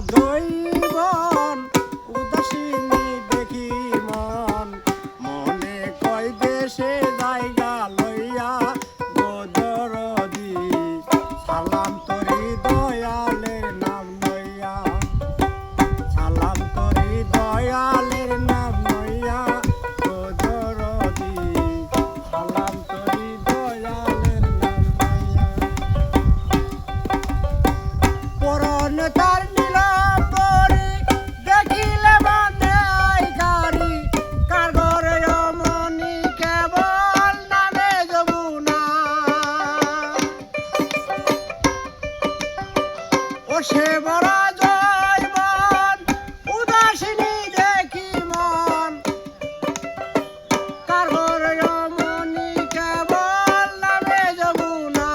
adore you. রোষে ভরা জয় মন উদাসীনী দেখি মন। কারোর রমণী কেবল নামে যমুনা।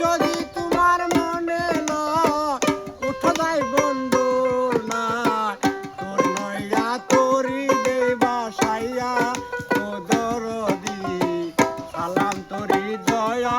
যদি তোমার মনে ন উঠো যাই বন্ধুর না তোর নয়া তোরি দেবা সাইয়া তোদর দি সালাম তোরি জয়া।